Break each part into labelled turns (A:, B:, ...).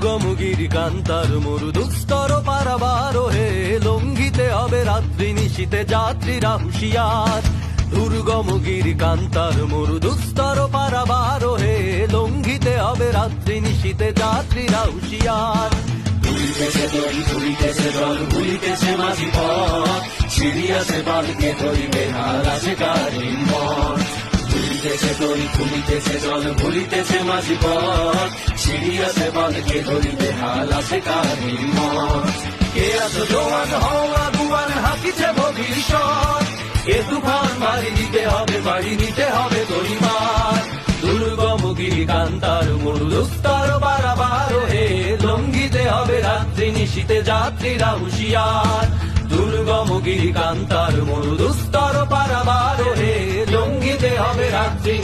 A: দুর্গম গিরি কান্তার মরু দুস্তর পারাবার হে লঙ্ঘিতে হবে রাত্রি নিশীতে যাত্রীরা হুশিয়ার। দুর্গম গিরি কান্তার মরু দুস্তর পারাবার হে লঙ্ঘিতে হবে রাত্রি নিশীতে যাত্রীরা হুশিয়ার।
B: ভুলিতেছে দড়ি ভুলিতেছে জল ভুলিতেছে মাঝি পথ। সিরিয়াসে বালকে ধরিবে, হাল আছে কারিম জল ভুলিতেছে মাঝি পথ। সিরিয়াসে বালকে ধরিবে হাল আছে কারিম মঠ
A: কে আছো জোয়ান, হওয়া দুয়ান হাকিছে ভবিষ্যৎ। এ তুফান মারি দিতে হবে, বাড়ি নিতে হবে গরিমার দুর্গম গিরি কান্তার মরু দুস্তর বারাবার হে লঙ্গিতে হবে রাত্রি, নিশীতে যাত্রীরা হুশিয়ার। দুর্গম গিরি কান্তার মরু দুস্তর পারাবার হে লঙ্ঘিতে হবে রাত্রি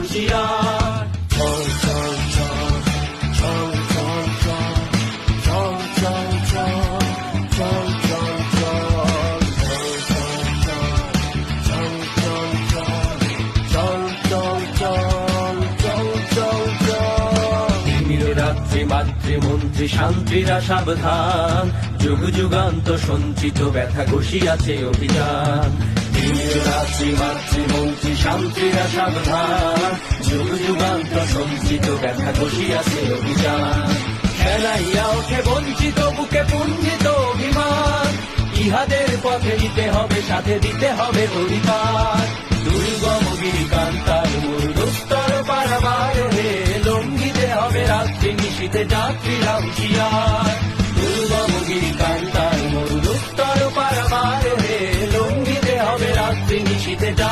A: হুঁশিয়ার
B: চল চল চল চল চল চল চল চল চল চল চল
A: মাতৃমন্ত্রী শান্তিরা সাবধান। যুগ যুগান্ত সঞ্চিত ব্যথা ঘষিয়াছে অভিযান।
B: রাত্রি মাতৃমন্ত্রী শান্তিরা সাবধান। যুগ যুগান্ত সঞ্চিত ব্যথা বসিয়াছে অভিযান।
A: খেলাইয়া ওঠে বঞ্চিত, বুকে পুঞ্জিত অভিমান। ইহাদের পথে নিতে হবে, সাথে দিতে হবে অধিকার। দুর্গম গিরি কান্তার মূল দুস্তর পারাবার হে লঙ্ঘিতে হবে রাত্রি নিশীতে যাত্রীরা হুঁশিয়ার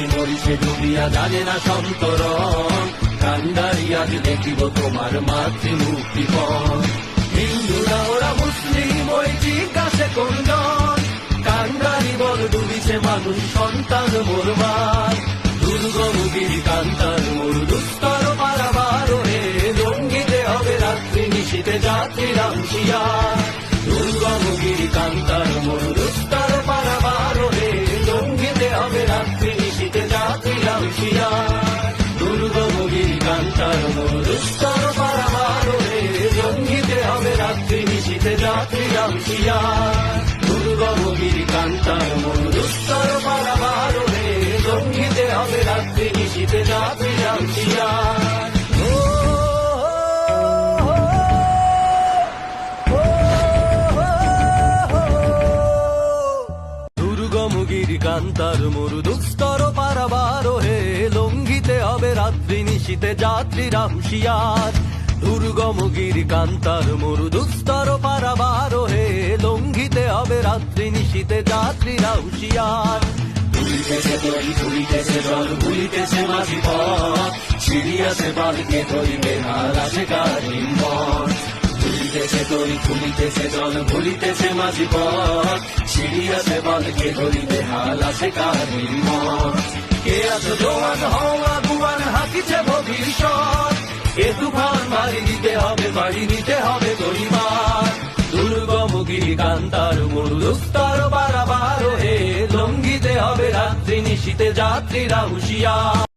B: অসহায় জাতি ডুবিয়া জানে না সন্তরণ। কান্ডারি আজ দেখিব তোমার মাতৃমুক্তিপণ
A: হিন্দুরা, ওরা মুসলিম, ওই জিজ্ঞাসে কোনজন কান্দারি বল ডুবিছে মানুষ, সন্তান মোরবার দুর্গম গিরি কান্তার মোর দুস্তর পারাবার হে লঙ্গিতে হবে রাত্রি নিশীতে যাত্রীরা হুঁশিয়ার দুর্গম গিরি কান্তার মোর রাত্রি নিশীতে যাত্রী রামশিয়ার দুর্গম বীর কান্তার মনুস্তর পালাবার রে লক্ষ্মীতে হবে রাত্রি নিশীতে যাত্রী রামশিয়ার কান্তার মরু দুস্তর পারাবার হে লঙ্গিতে হবে রাত্রি নিশীতে যাত্রী রামশিয়ার দুর্গম গিরি কান্তার মরু দুস্তর পারাবার হে লঙ্ঘিতে হবে রাত্রি নিশীতে যাত্রীরা হুঁশিয়ার
B: ভুলিতেছে দড়ি ভুলিতেছে জল ভুলিতেছে মাঝি পথ সিরিয়াসে বালকে ধরিবে হাল আছে কারিম মঠ ভুলিতেছে দড়ি আছে
A: কে আছো জোয়ান হওয়া কান্তার মরু দুস্তর বারাবার হে। লঙ্গিতে হবে রাত্রি নিশীতে যাত্রীরা হুঁশিয়ার।